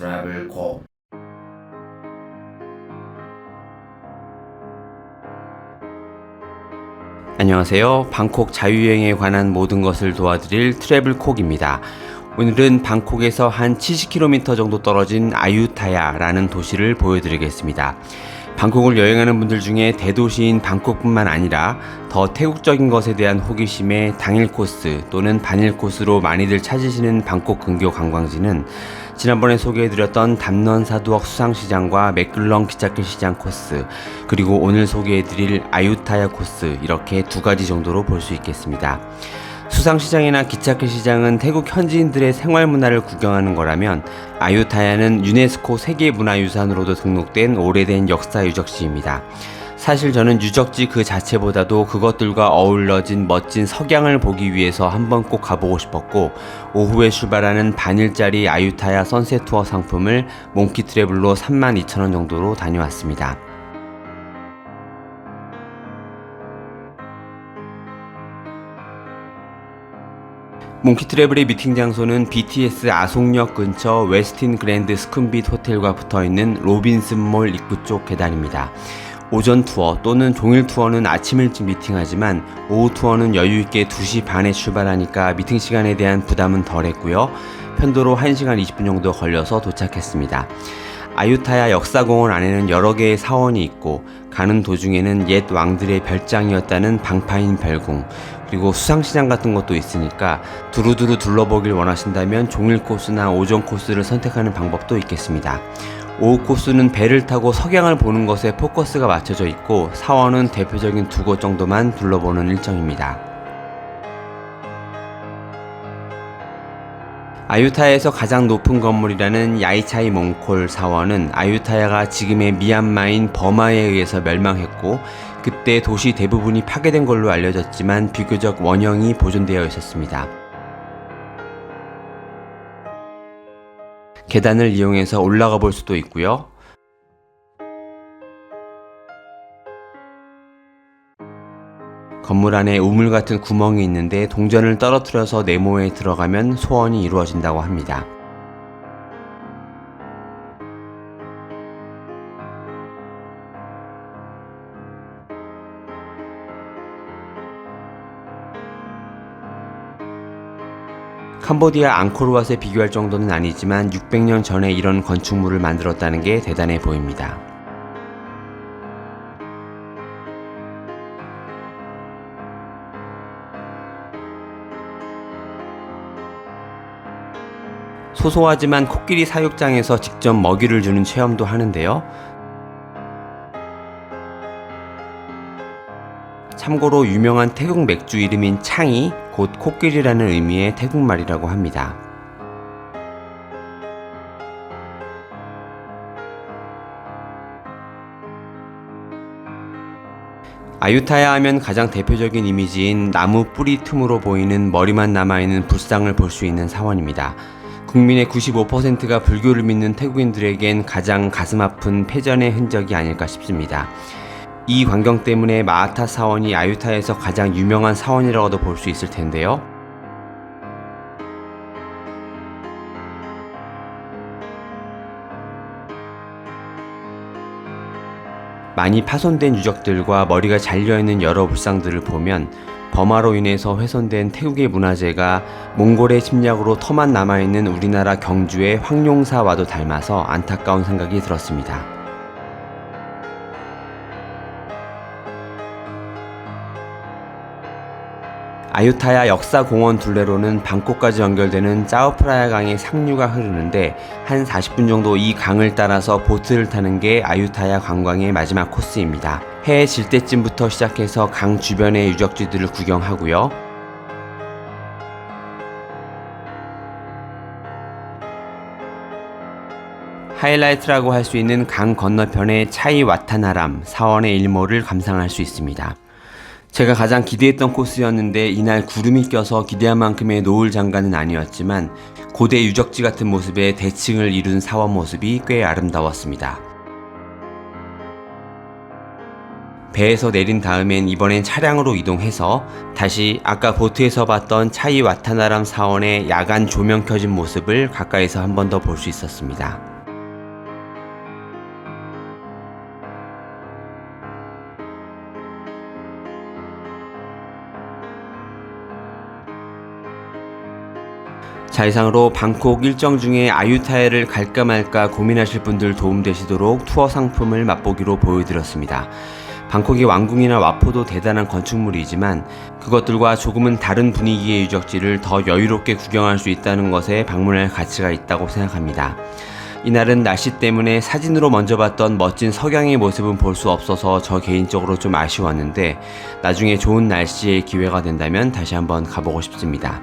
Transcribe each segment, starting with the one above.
트래블 코 안녕하세요. 방콕 자유여행에 관한 모든 것을 도와드릴 트래블콕입니다. 오늘은 방콕에서 한 70km 정도 떨어진 아유타야라는 도시를 보여드리겠습니다. 방콕을 여행하는 분들 중에 대도시인 방콕뿐만 아니라 더 태국적인 것에 대한 호기심에 당일 코스 또는 반일 코스로 많이들 찾으시는 방콕 근교 관광지는 지난번에 소개해드렸던 담넌 사두억 수상시장과 맥글렁 기찻길 시장 코스 그리고 오늘 소개해드릴 아유타야 코스 이렇게 두 가지 정도로 볼 수 있겠습니다. 수상시장이나 기찻길 시장은 태국 현지인들의 생활 문화를 구경하는 거라면 아유타야는 유네스코 세계문화유산으로도 등록된 오래된 역사 유적지입니다. 사실 저는 유적지 그 자체보다도 그것들과 어울러진 멋진 석양을 보기 위해서 한번 꼭 가보고 싶었고 오후에 출발하는 반일짜리 아유타야 선셋 투어 상품을 몽키 트래블로 32,000원 정도로 다녀왔습니다. 몽키 트래블의 미팅 장소는 BTS 아송역 근처 웨스틴 그랜드 스쿤빗 호텔과 붙어 있는 로빈슨몰 입구 쪽 계단입니다. 오전 투어 또는 종일 투어는 아침 일찍 미팅하지만 오후 투어는 여유 있게 2시 반에 출발하니까 미팅 시간에 대한 부담은 덜했고요. 편도로 1시간 20분 정도 걸려서 도착했습니다. 아유타야 역사공원 안에는 여러 개의 사원이 있고 가는 도중에는 옛 왕들의 별장이었다는 방파인 별궁 그리고 수상시장 같은 것도 있으니까 두루두루 둘러보길 원하신다면 종일 코스나 오전 코스를 선택하는 방법도 있겠습니다. 오후 코스는 배를 타고 석양을 보는 것에 포커스가 맞춰져 있고 사원은 대표적인 두 곳 정도만 둘러보는 일정입니다. 아유타야에서 가장 높은 건물이라는 야이차이 몽콜 사원은 아유타야가 지금의 미얀마인 버마에 의해서 멸망했고 그때 도시 대부분이 파괴된 걸로 알려졌지만 비교적 원형이 보존되어 있었습니다. 계단을 이용해서 올라가 볼 수도 있고요. 건물 안에 우물 같은 구멍이 있는데 동전을 떨어뜨려서 네모에 들어가면 소원이 이루어진다고 합니다. 캄보디아 앙코르왓에 비교할 정도는 아니지만 600년 전에 이런 건축물을 만들었다는 게 대단해 보입니다. 소소하지만 코끼리 사육장에서 직접 먹이를 주는 체험도 하는데요. 참고로 유명한 태국 맥주 이름인 창이 곧 코끼리라는 의미의 태국말이라고 합니다. 아유타야 하면 가장 대표적인 이미지인 나무 뿌리 틈으로 보이는 머리만 남아있는 불상을 볼 수 있는 사원입니다. 국민의 95%가 불교를 믿는 태국인들에겐 가장 가슴 아픈 패전의 흔적이 아닐까 싶습니다. 이 광경 때문에 마하타 사원이 아유타에서 가장 유명한 사원이라고도 볼 수 있을 텐데요. 많이 파손된 유적들과 머리가 잘려있는 여러 불상들을 보면 버마로 인해서 훼손된 태국의 문화재가 몽골의 침략으로 터만 남아있는 우리나라 경주의 황룡사와도 닮아서 안타까운 생각이 들었습니다. 아유타야 역사공원 둘레로는 방콕까지 연결되는 짜오프라야 강의 상류가 흐르는데 한 40분 정도 이 강을 따라서 보트를 타는 게 아유타야 관광의 마지막 코스입니다. 해 질 때쯤부터 시작해서 강 주변의 유적지들을 구경하고요. 하이라이트라고 할 수 있는 강 건너편의 차이 와타나람 사원의 일몰을 감상할 수 있습니다. 제가 가장 기대했던 코스였는데 이날 구름이 껴서 기대한 만큼의 노을 장관은 아니었지만 고대 유적지 같은 모습에 대칭을 이룬 사원 모습이 꽤 아름다웠습니다. 배에서 내린 다음엔 이번엔 차량으로 이동해서 다시 아까 보트에서 봤던 차이 와타나람 사원의 야간 조명 켜진 모습을 가까이서 한 번 더 볼 수 있었습니다. 자 이상으로 방콕 일정 중에 아유타야를 갈까 말까 고민하실 분들 도움되시도록 투어 상품을 맛보기로 보여드렸습니다. 방콕의 왕궁이나 와포도 대단한 건축물이지만 그것들과 조금은 다른 분위기의 유적지를 더 여유롭게 구경할 수 있다는 것에 방문할 가치가 있다고 생각합니다. 이날은 날씨 때문에 사진으로 먼저 봤던 멋진 석양의 모습은 볼 수 없어서 저 개인적으로 좀 아쉬웠는데 나중에 좋은 날씨에 기회가 된다면 다시 한번 가보고 싶습니다.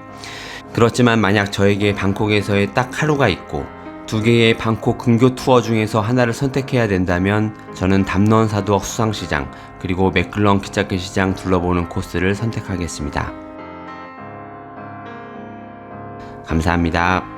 그렇지만 만약 저에게 방콕에서의 딱 하루가 있고 두 개의 방콕 근교 투어 중에서 하나를 선택해야 된다면 저는 담넌 사두억 수상시장 그리고 맥클런 기차길 시장 둘러보는 코스를 선택하겠습니다. 감사합니다.